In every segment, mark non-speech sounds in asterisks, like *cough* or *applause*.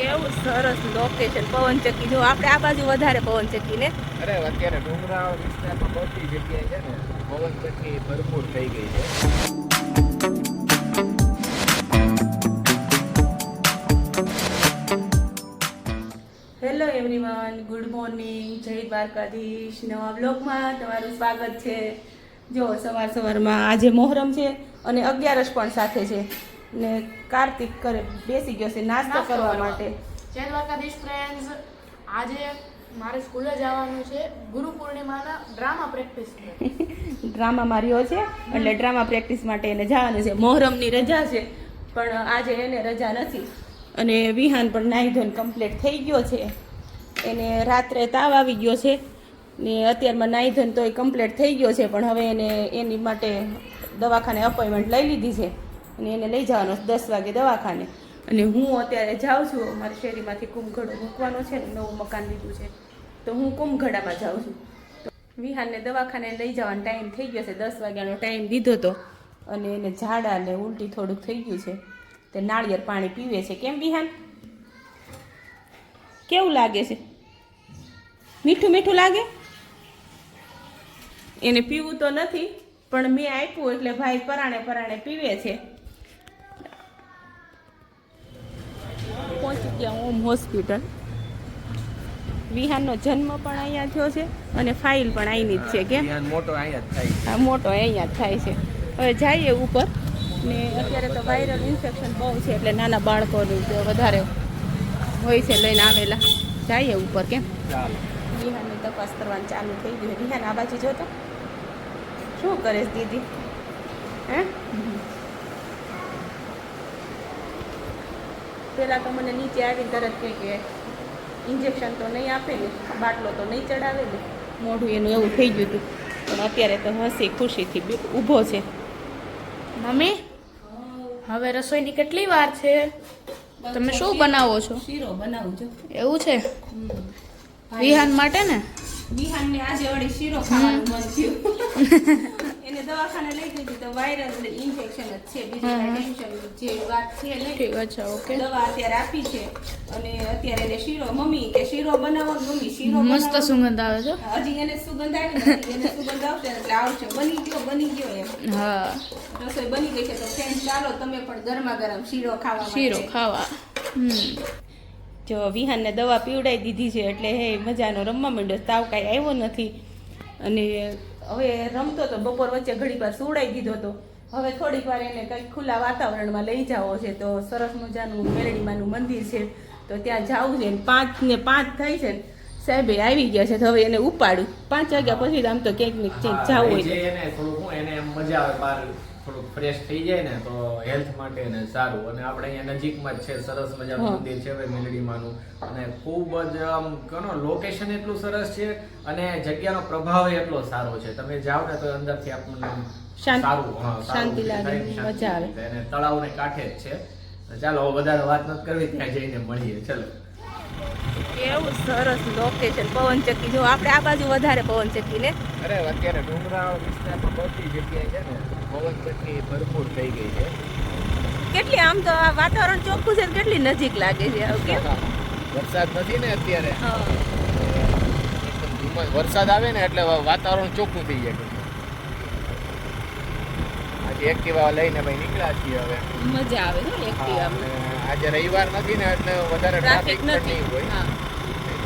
કેવું સરસ લોકેશન પવનચક્કી. જો આપણે આ બાજુ વધારે પવનચક્કી ને અરે અત્યારે ડુંગરા વિસ્તારમાં બધી જગ્યાએ છે ને પવનચક્કી ભરપૂર થઈ ગઈ છે. હેલો એવરીવન ગુડ મોર્નિંગ જય દ્વારકાધીશ. નવા બ્લોગમાં તમારું સ્વાગત છે. જો સવાર સવારમાં આજે મોહરમ છે અને અગિયારસ પણ સાથે છે. ને કાર્તિક કરે બેસી ગયો છે નાસ્તો કરવા. માટે. જય દ્વારકાધીશ ફ્રેન્ડ્સ આજે મારે સ્કૂલે જવાનું છે. ગુરુ પૂર્ણિમાના ડ્રામા પ્રેક્ટિસ ડ્રામા માર્યો છે એટલે ડ્રામા પ્રેક્ટિસ માટે એને જવાનું છે. મોહરમની રજા છે પણ આજે એને રજા નથી. અને વિહાન પણ નાહી ધોઈને કમ્પ્લીટ થઈ ગયો છે. એને રાત્રે તાવ આવી ગયો છે ને અત્યારમાં નાહી ધોઈને તોય કમ્પ્લીટ થઈ ગયો છે પણ હવે એને એની માટે દવાખાને અપોઇન્ટમેન્ટ લઈ લીધી છે. અને એને લઈ જવાનો દસ વાગે દવાખાને. અને હું અત્યારે જાઉં છું, અમારી શેરીમાંથી કુંભઘડો મૂકવાનો છે ને, નવું મકાન લીધું છે. તો હું કુંભઘડામાં જાઉં છું. તો વિહાનને દવાખાને લઈ જવાનો ટાઈમ થઈ ગયો છે, દસ વાગ્યાનો ટાઈમ દીધો હતો અને એને ઝાડા ને ઉલટી થોડુંક થઈ ગયું છે. તે નાળિયેર પાણી પીવે છે. કેમ વિહાન? કેવું લાગે છે? મીઠું મીઠું લાગે? એને પીવું તો નથી, પણ મેં આપ્યું એટલે ભાઈ પરાણે પરાણે પીવે છે. પહોંચી ગયા ઓમ હોસ્પિટલ. વિહાનનો જન્મ પણ અહીંયા થયો છે અને ફાઇલ પણ અહીંની જ છે કેમ મોટો અહીંયા જ થાય મોટો અહીંયા જ થાય છે. હવે જઈએ ઉપર. ને અત્યારે તો વાયરલ ઇન્ફેક્શન બહુ છે એટલે નાના બાળકોનું વધારે હોય છે લઈને આવેલા. જઈએ ઉપર કેમ? વિહાનની તપાસ કરવાનું ચાલુ થઈ ગયું વિહાન આ બાજુ જોતો શું કરે દીદી? હે? પેલા તો મને નીચે આવીને તરત કહે કે ઇન્જેક્શન તો નહીં આપેલું બાટલો તો નહીં ચડાવે ને. મોઢું એનું એવું થઈ ગયું હતું. પણ અત્યારે તો હસી ખુશીથી ઊભો છે. મમ્મી હવે રસોઈની કેટલી વાર છે? તમે શું બનાવો છો? શીરો બનાવું છું. એવું છે? વિહાન માટે ને? વિહાનને આજે વળી શીરો ખાવાનું મન થયું. *laughs* એને દવાખાને લઈ ગઈ હતી તો વાયરલ ઇન્ફેક્શન જ છે. બીજું ટેન્શન જે વાત છે નહીં. અચ્છા ઓકે દવા અત્યારે આપી છે અને અત્યારે એને શીરો મમ્મી કે શીરો બનાવો મમ્મી શીરો મસ્ત સુગંધ આવે છે. હજી એને સુગંધ આવી નથી એને સુગંધ આવશે એટલે આવશે. બની ગયો બની ગયો એમ. હા. રસોઈ બની ગઈ છે તો ફ્રેન્ડ ચાલો તમે પણ ગરમા ગરમ શીરો ખાવા શીરો ખાવા. હમ. જો વિહાનને દવા પીવડાવી દીધી છે એટલે હે મજાનો રમવા માંડ્યો તાવ કાંઈ આવ્યો નથી. અને હવે રમતો તો બપોર વચ્ચે ઘડી વાર સુવડાવી દીધો હતો હવે થોડીક વાર એને કંઈક ખુલ્લા વાતાવરણમાં લઈ જાવો છે. તો સરસ મજાનું મેલડીમાનું મંદિર છે. તો ત્યાં જવું છે. પાંચ ને પાંચ થઈ છે ને સાહેબે આવી ગયા છે. તો હવે એને ઉપાડું પાંચ વાગ્યા પછી આમ તો ક્યાંક ને ક્યાંક જાવું હોય. એને એને મજા આવે બહાર. થોડુંક ફ્રેશ થઈ જાય ને તો હેલ્થ માટે ને સારું. અને આપણે અહીંયા નજીકમાં જ છે સરસ મજાનું. મંદિર છે ભાઈ મેલડીમાંનું. અને ખૂબ જ આમ ઘણો લોકેશન એટલું સરસ છે અને જગ્યાનો પ્રભાવ એટલો સારો છે. તમે જાઓ ને તો અંદરથી આપણને સારું શાંતિ લાગે, મજા આવે. અને તળાવને કાંઠે જ છે. ચાલો હવે વધારે વાત નથી કરવી ત્યાં જઈને મળીએ. ચલો. કેવું સરસ લોકેશન પવનચક્કી. જો આપણે આ બાજુ વધારે પવનચક્કી ને અરે અત્યારે ડુંગરાળ વિસ્તારમાં બધી જગ્યાએ છે ને પવન ચક્કી ભરપૂર થઈ ગઈ છે. કેટલી આમ તો આ વાતાવરણ ચોખ્ખું છે કેટલી નજીક લાગે છે વરસાદ નથી ને અત્યારે. વરસાદ આવે ને એટલે વાતાવરણ ચોખ્ખું થઈ જાય. આજે એક્ટિવા લઈને ભાઈ નીકળ્યા છીએ હવે. મજા આવે છે અને આજે રવિવાર નથી ને એટલે વધારે ટ્રાફિક નથી. હોય.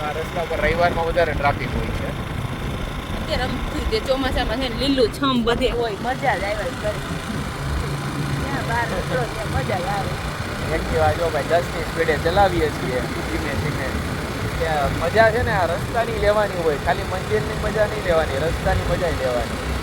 આ રસ્તા પર રવિવારમાં વધારે ટ્રાફિક હોય. અત્યારે આમ જે કે ચોમાસામાં છે ને લીલું છમ બધે. હોય મજા જ આવે કરે. ત્યાં બહાર નીકળો ત્યાં મજા જ આવે. એક્ટિવા જો ભાઈ દસની સ્પીડે ચલાવીએ છીએ. ધીમે ધીમે. ત્યાં મજા છે ને આ રસ્તાની લેવાની હોય. ખાલી મંદિરની મજા નહીં લેવાની રસ્તાની મજા લેવાની.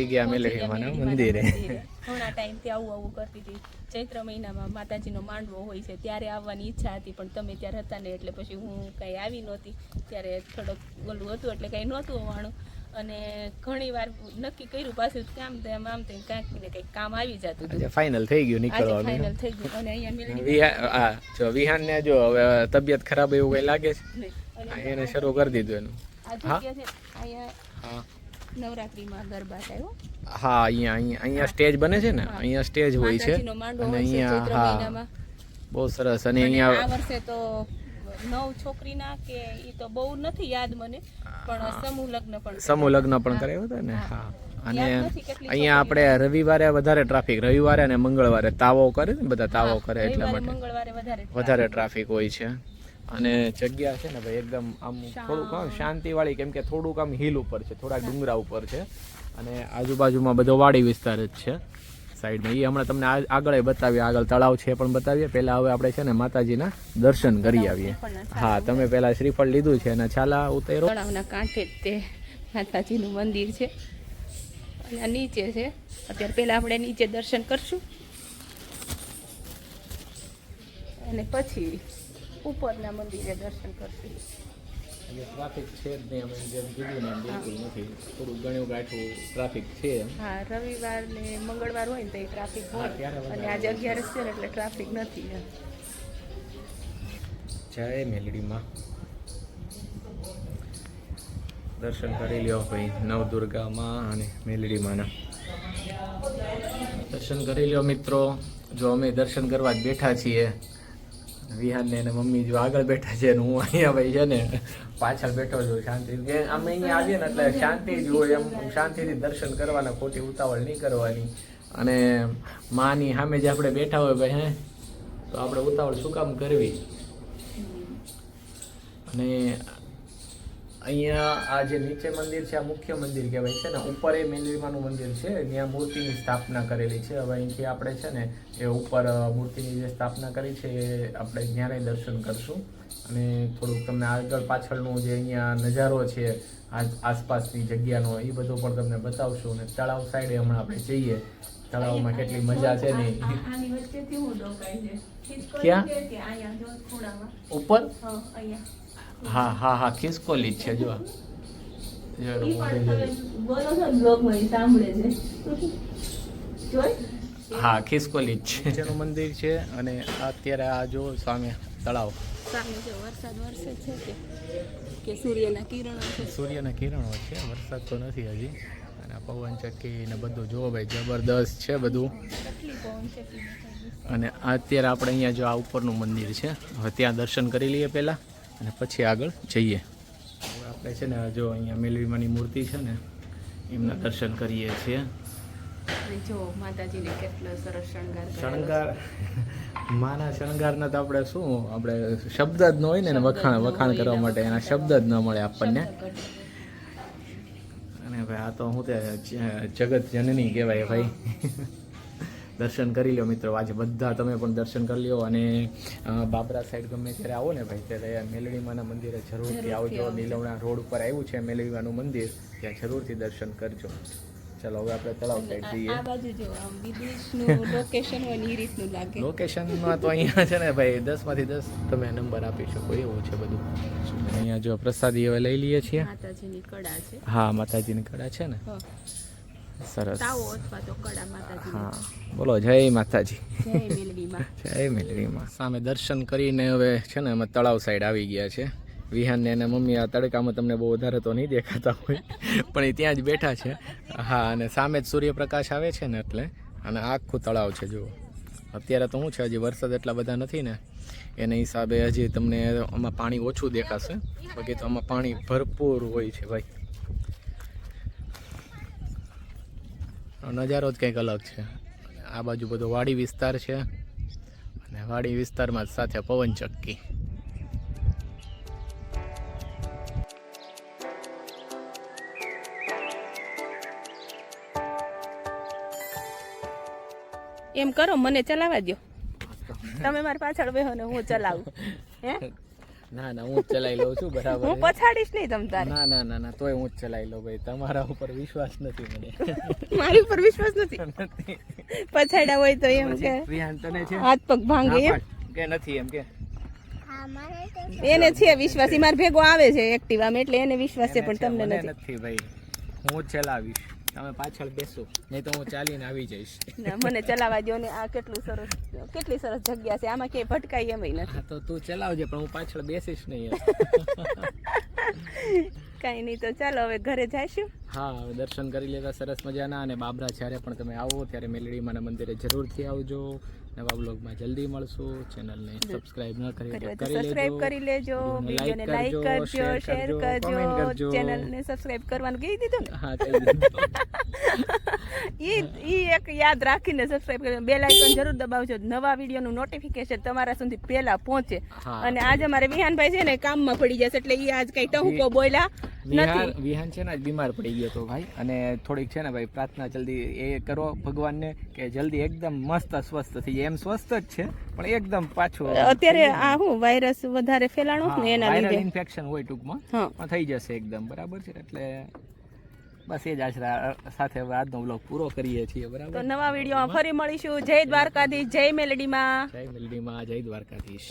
પહોંચી ગયા મેલેડીમાના મંદિરે. ઘણા ટાઈમથી આવું આવું કરતી હતી. ચૈત્ર મહિનામાં માતાજીનો માંડવો હોય છે ત્યારે આવવાની ઈચ્છા હતી પણ તમે ત્યારે હતા ને એટલે પછી હું કાંઈ આવી નહોતી. ત્યારે થોડોક ઓલું હતું એટલે કાંઈ નહોતું આવવાનું અને ઘણી વાર નક્કી કર્યું પાછું કામ તેમ આમ તેમ કાંઈક ને કંઈક કામ આવી જતું હતું. ફાઇનલ થઈ ગયું નીકળવાનું. ફાઇનલ થઈ ગયું અને અહીંયા વિહાન હા જો વિહાનને જો હવે તબિયત ખરાબ એવું કઈ લાગે છે? એને શરૂ કરી દીધું એનું. હા? અહીંયા હા. નવરાત્રીમાં ગરબા થાય હા. અહીંયા અહીંયા અહીંયા સ્ટેજ બને છે ને? અહીંયા સ્ટેજ હોય છે. અને અહીંયા હા. બહુ સરસ. અને અહીંયા આ વર્ષે તો નવ છોકરીના કે ઈ તો બહુ નથી યાદ મને પણ સમૂહ લગ્ન પણ સમૂહ લગ્ન પણ કરાવ્યો હતો ને? હા. અને અહીંયા આપણે રવિવારે વધારે ટ્રાફિક રવિવારે અને મંગળવારે તાવો કરે ને? બધા તાવો કરે એટલા માટે. મંગળવારે વધારે વધારે ટ્રાફિક હોય છે. અને જગ્યા છે ને ભાઈ, એકદમ આમ થોડુંક શાંતિવાળી, કેમ કે થોડુંક આમ હિલ ઉપર છે થોડાક ડુંગરા ઉપર છે. અને આજુબાજુમાં બધો વાડી વિસ્તાર જ છે સાઈડમાં. એ હમણાં તમને આગળ બતાવીએ. આગળ તળાવ છે પણ બતાવીએ. પહેલાં હવે આપણે છે ને માતાજીના દર્શન કરી આવીએ. હા, તમે પહેલાં શ્રીફળ લીધું છે અને છાલા ઉતેરો તળાવના કાંઠે તે માતાજીનું મંદિર છે. અને નીચે છે. અત્યારે પહેલાં આપણે નીચે દર્શન કરશું. અને પછી ઉપરના મંદિરે દર્શન કરશું. ટ્રાફિક છે જ નહીં અમે જેમ કીધું ને બિલકુલ નથી. થોડું ઘણું ગાંઠું ટ્રાફિક છે હા રવિવાર ને મંગળવાર હોય ને તો એ ટ્રાફિક હોય. અને આજે અગિયારસ છે ને એટલે ટ્રાફિક નથી જય મેલડીમાં. દર્શન કરી લ્યો ભાઈ નવદુર્ગામાં અને મેલડીમાંના. દર્શન કરી લ્યો મિત્રો. જો અમે દર્શન કરવા જ બેઠા છીએ વિહાનને અને મમ્મી જો આગળ બેઠા છે ને હું અહીંયા ભાઈ છે ને પાછળ બેઠો છું શાંતિ. કે અમે અહીંયા આવીએ ને એટલે શાંતિ જ હોય એમ શાંતિથી દર્શન કરવાના, ખોટી ઉતાવળ નહીં કરવાની. અને માની સામે જે આપણે બેઠા હોય ભાઈ હે, તો આપણે ઉતાવળ શું કામ કરવી? અને અહીંયા આ જે નીચે મંદિર છે આ મુખ્ય મંદિર કહેવાય છે ને ઉપર એ મેલરીમાનું મંદિર છે ત્યાં મૂર્તિની સ્થાપના કરેલી છે. હવે અહીંથી આપણે છે ને એ ઉપર મૂર્તિની જે સ્થાપના કરી છે એ આપણે જ્ઞાને દર્શન કરશું. અને થોડુંક તમને આગળ પાછળનું જે અહીંયા નજારો છે આ આસપાસની જગ્યાનો એ બધો પણ તમને બતાવશું. અને તળાવ સાઈડે હમણાં આપણે જઈએ. તળાવમાં કેટલી મજા છે ને. ક્યાં? ઉપર? હા હા હા ખિસકોલી જ છે જો હા ખિસકોલી જ છે. જેનું મંદિર છે અને અત્યારે આ જો સામે તળાવ. સામે જો વરસાદ વરસે છે કે કે સૂર્યના કિરણો છે. સૂર્યના કિરણો છે વરસાદ તો નથી હજી. અને પવન ચક્કી ને બધું જો ભાઈ જબરદસ્ત છે બધું. અને અત્યારે આપણે અહીંયા જો આ ઉપરનું મંદિર છે. હવે ત્યાં દર્શન કરી લઈએ પહેલાં. અને પછી આગળ જઈએ. આપણે છે ને જો અહીંયા મેલવીમાની મૂર્તિ છે ને એમના દર્શન કરીએ છીએ. જો માતાજીને કેટલો સરસ શણગાર શણગાર માના શણગારના તો આપણે શું આપણે શબ્દ જ ન હોય ને વખાણ વખાણ કરવા માટે એના શબ્દ જ ન મળે આપણને. અને ભાઈ આ તો હું તે જગત જનની કહેવાય ભાઈ. દર્શન કરી લ્યો મિત્રો. આજે બધા તમે પણ દર્શન કરી લો અને બાબરા સાઈડ ગમે ત્યારે આવો ને ભાઈ ત્યારે મેલડીમાના મંદિરે જરૂરથી આવજો. નીલવણા રોડ ઉપર આવ્યું છે મેલડીમાનું મંદિર. ત્યાં જરૂરથી દર્શન કરજો. ચાલો હવે આપણે તળાવ સાઈડ જઈએ. આ બાજુ જો આમ વિદેશનું *laughs* લોકેશન હોય ને રીતનું લાગે. લોકેશનમાં તો અહીંયા છે ને ભાઈ દસમાંથી દસ તમે નંબર આપી શકો એવું છે બધું. અહીંયા જો પ્રસાદી હવે લઈ લઈએ છીએ. માતાજીની કડા છે. હા માતાજીની કડા છે ને. સરસ. હા. બોલો જય માતાજી. જય મેલડીમાં *laughs* જય સામે દર્શન કરીને હવે છે ને અમે તળાવ સાઈડ આવી ગયા છે. વિહાન ને એના મમ્મી આ તડકામાં તમને બહુ વધારે તો નહીં દેખાતા હોય પણ એ ત્યાં જ બેઠા છે. હા અને સામે જ સૂર્યપ્રકાશ આવે છે ને એટલે અને આખું તળાવ છે જુઓ. અત્યારે તો શું છે હજી વરસાદ એટલા બધા નથી ને. એના હિસાબે હજી તમને આમાં પાણી ઓછું દેખાશે. બાકી તો આમાં પાણી ભરપૂર હોય છે ભાઈ. નજારો જ કંઈક અલગ છે. આ બાજુ બધો વાડી વિસ્તાર છે. અને વાડી વિસ્તારમાં જ સાથે પવન ચક્કી. એમ કરો મને ચલાવવા દો તમે મારી પાછળ બેહો ને હું ચલાવું. હે? ના ના હું જ ચલાવી લઉં છું બરાબર હું પછાડીશ નહીં તમ તારે. ના ના ના ના તોય હું જ ચલાવી લઉં ભાઈ. તમારા ઉપર વિશ્વાસ નથી મને. મારી ઉપર વિશ્વાસ નથી. પછાડ્યા હોય તો એમ કે પ્રિયાન તને છે? હાથ પગ ભાંગે એમ? કે નથી એમ કે? એને છે વિશ્વાસ. માર ભેગો આવે છે એક્ટિવામાં એટલે એને વિશ્વાસ છે પણ તમને નથી. નથી ભાઈ. હું ચલાવીશ. તમે પાછળ બેસો નહીં તો હું ચાલીને આવી જઈશ. ના, મને ચલાવવા દો ને આ કેટલું સરસ કેટલી સરસ જગ્યા છે આમાં ક્યાંય ભટકાય એમ નથી. તો તું ચલાવજે પણ હું પાછળ બેસીશ નહીં. કાંઈ નહીં તો ચાલો હવે ઘરે જઈશું. હા હવે દર્શન કરી લેતા સરસ મજાના અને બાબરા જ્યારે પણ તમે આવો ત્યારે મેલડીમાના મંદિરે જરૂરથી આવજો. નવા બ્લોગમાં જલ્દી મળશું. ચેનલને સબસ્ક્રાઇબ ન કરી તો કરી સબસ્ક્રાઇબ લેજો. કરી લેજો. વિડીયોને લાઈક કરજો શેર કરજો ચેનલને સબસ્ક્રાઇબ કરવાનું કહી દીધું ને? હા કહી દીધું. *laughs* ઈ એક યાદ રાખીને સબસ્ક્રાઇબ કરજો. બેલ આઇકન જરૂર દબાવજો. નવા વિડીયોનું નોટિફિકેશન તમારા સુધી પહેલા પહોંચે. અને આજે મારે વિહાનભાઈ છે ને કામમાં પડી જશે એટલે એ આજ કઈ ટહુકો બોલ્યા વિહાન છે ને આજ બીમાર પડી ગયો તો ભાઈ. અને થોડીક છે ને ભાઈ પ્રાર્થના જલ્દી એ કરો ભગવાનને કે જલ્દી એકદમ મસ્ત સ્વસ્થ થઈ જાય. એમ સ્વસ્થ જ છે પણ એકદમ પાછું અત્યારે આ હું વાયરસ વધારે ફેલાણો ને એના લીધે? ઇન્ફેક્શન હોય ટૂંકમાં થઈ જશે એકદમ. બરાબર છે એટલે બસ એ જ આશરા સાથે હવે આજનો બ્લોગ પૂરો કરીએ છીએ બરાબર? તો નવા વિડીયોમાં ફરી મળીશું. જય દ્વારકાધીશ જય મેલડીમાં. જય મેલડીમાં જય દ્વારકાધીશ.